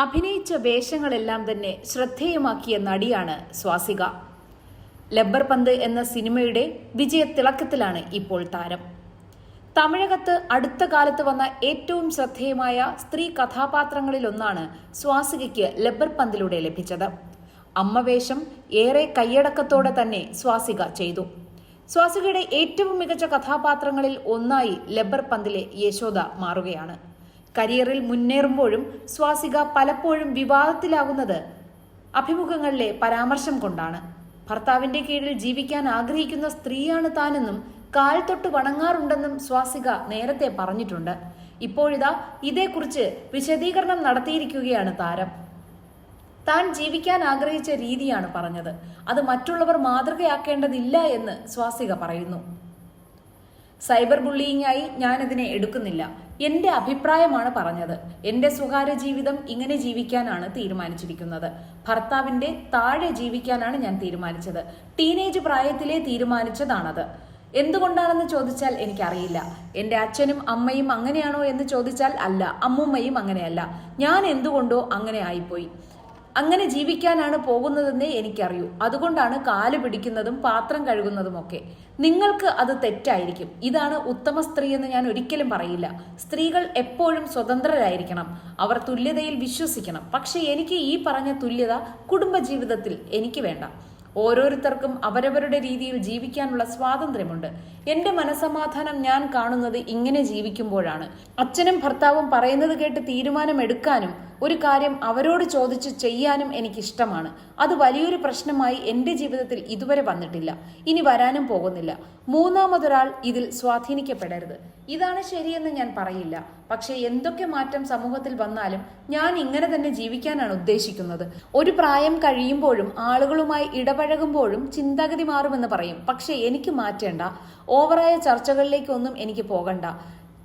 അഭിനയിച്ച വേഷങ്ങളെല്ലാം തന്നെ ശ്രദ്ധേയമാക്കിയ നടിയാണ് സ്വാസിക. ലബ്ബർ പന്ത് എന്ന സിനിമയുടെ വിജയത്തിളക്കത്തിലാണ് ഇപ്പോൾ താരം. തമിഴകത്ത് അടുത്ത കാലത്ത് വന്ന ഏറ്റവും ശ്രദ്ധേയമായ സ്ത്രീ കഥാപാത്രങ്ങളിലൊന്നാണ് സ്വാസികയ്ക്ക് ലബ്ബർ പന്തിലൂടെ ലഭിച്ചത്. അമ്മവേഷം ഏറെ കൈയടക്കത്തോടെ തന്നെ സ്വാസിക ചെയ്തു. സ്വാസികയുടെ ഏറ്റവും മികച്ച കഥാപാത്രങ്ങളിൽ ഒന്നായി ലബ്ബർ പന്തിലെ യശോദ മാറുകയാണ്. കരിയറിൽ മുന്നേറുമ്പോഴും സ്വാസിക പലപ്പോഴും വിവാദത്തിലാകുന്നത് അഭിമുഖങ്ങളിലെ പരാമർശം കൊണ്ടാണ്. ഭർത്താവിന്റെ കീഴിൽ ജീവിക്കാൻ ആഗ്രഹിക്കുന്ന സ്ത്രീയാണ് താനെന്നും കാൽ തൊട്ട് വണങ്ങാറുണ്ടെന്നും സ്വാസിക നേരത്തെ പറഞ്ഞിട്ടുണ്ട്. ഇപ്പോഴിതാ ഇതേക്കുറിച്ച് വിശദീകരണം നടത്തിയിരിക്കുകയാണ് താരം. താൻ ജീവിക്കാൻ ആഗ്രഹിച്ച രീതിയാണ് പറഞ്ഞത്. അത് മറ്റുള്ളവർ മാതൃകയാക്കേണ്ടതില്ല എന്ന് സ്വാസിക പറയുന്നു. സൈബർ ബുള്ളിയിങ്ങായി ഞാനതിനെ എടുക്കുന്നില്ല. എന്റെ അഭിപ്രായമാണ് പറഞ്ഞത്. എന്റെ സ്വകാര്യ ജീവിതം ഇങ്ങനെ ജീവിക്കാനാണ് തീരുമാനിച്ചിരിക്കുന്നത്. ഭർത്താവിന്റെ താഴെ ജീവിക്കാനാണ് ഞാൻ തീരുമാനിച്ചത്. ടീനേജ് പ്രായത്തിലെ തീരുമാനിച്ചതാണത്. എന്തുകൊണ്ടാണെന്ന് ചോദിച്ചാൽ എനിക്കറിയില്ല. എന്റെ അച്ഛനും അമ്മയും അങ്ങനെയാണോ എന്ന് ചോദിച്ചാൽ അല്ല. അമ്മുമ്മയും അങ്ങനെയല്ല. ഞാൻ എന്തുകൊണ്ടോ അങ്ങനെ ആയിപ്പോയി. അങ്ങനെ ജീവിക്കാനാണ് പോകുന്നതെന്നേ എനിക്കറിയൂ. അതുകൊണ്ടാണ് കാൽ പിടിക്കുന്നതും പാത്രം കഴുകുന്നതുമൊക്കെ നിങ്ങൾക്ക് അത് തെറ്റായിരിക്കും. ഇതാണ് ഉത്തമ സ്ത്രീ എന്ന് ഞാൻ ഒരിക്കലും പറയില്ല. സ്ത്രീകൾ എപ്പോഴും സ്വതന്ത്രരായിരിക്കണം. അവർ തുല്യതയിൽ വിശ്വസിക്കണം. പക്ഷെ എനിക്ക് ഈ പറഞ്ഞ തുല്യത കുടുംബജീവിതത്തിൽ എനിക്ക് വേണ്ട. ഓരോരുത്തർക്കും അവരവരുടെ രീതിയിൽ ജീവിക്കാനുള്ള സ്വാതന്ത്ര്യമുണ്ട്. എന്റെ മനസമാധാനം ഞാൻ കാണുന്നത് ഇങ്ങനെ ജീവിക്കുമ്പോഴാണ്. അച്ഛനും ഭർത്താവും പറയുന്നത് കേട്ട് തീരുമാനമെടുക്കാനും ഒരു കാര്യം അവരോട് ചോദിച്ച് ചെയ്യാനും എനിക്കിഷ്ടമാണ്. അത് വലിയൊരു പ്രശ്നമായി എന്റെ ജീവിതത്തിൽ ഇതുവരെ വന്നിട്ടില്ല. ഇനി വരാനും പോകുന്നില്ല. മൂന്നാമതൊരാൾ ഇതിൽ സ്വാധീനിക്കപ്പെടരുത്. ഇതാണ് ശരിയെന്ന് ഞാൻ പറയില്ല. പക്ഷേ എന്തൊക്കെ മാറ്റം സമൂഹത്തിൽ വന്നാലും ഞാൻ ഇങ്ങനെ തന്നെ ജീവിക്കാനാണ് ഉദ്ദേശിക്കുന്നത്. ഒരു പ്രായം കഴിയുമ്പോഴും ആളുകളുമായി ഇടപഴകുമ്പോഴും ചിന്താഗതി മാറുമെന്ന് പറയും. പക്ഷേ എനിക്ക് മാറ്റേണ്ട. ഓവറായ ചർച്ചകളിലേക്കൊന്നും എനിക്ക് പോകണ്ട.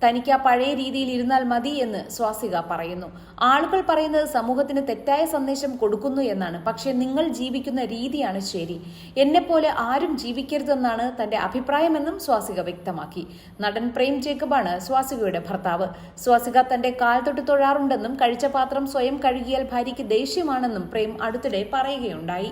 തനിക്ക് ആ പഴയ രീതിയിൽ ഇരുന്നാൽ മതി എന്ന് സ്വാസിക പറയുന്നു. ആളുകൾ പറയുന്നത് സമൂഹത്തിന് തെറ്റായ സന്ദേശം കൊടുക്കുന്നു എന്നാണ്. പക്ഷെ നിങ്ങൾ ജീവിക്കുന്ന രീതിയാണ് ശരി. എന്നെപ്പോലെ ആരും ജീവിക്കരുതെന്നാണ് തന്റെ അഭിപ്രായമെന്നും സ്വാസിക വ്യക്തമാക്കി. നടൻ പ്രേം ജേക്കബാണ് സ്വാസികയുടെ ഭർത്താവ്. സ്വാസിക തന്റെ കാൽ തൊട്ട് തൊഴാറുണ്ടെന്നും കഴിച്ച പാത്രം സ്വയം കഴുകിയാൽ ഭാര്യയ്ക്ക് ദേഷ്യമാണെന്നും പ്രേം അടുത്തിടെ പറയുകയുണ്ടായി.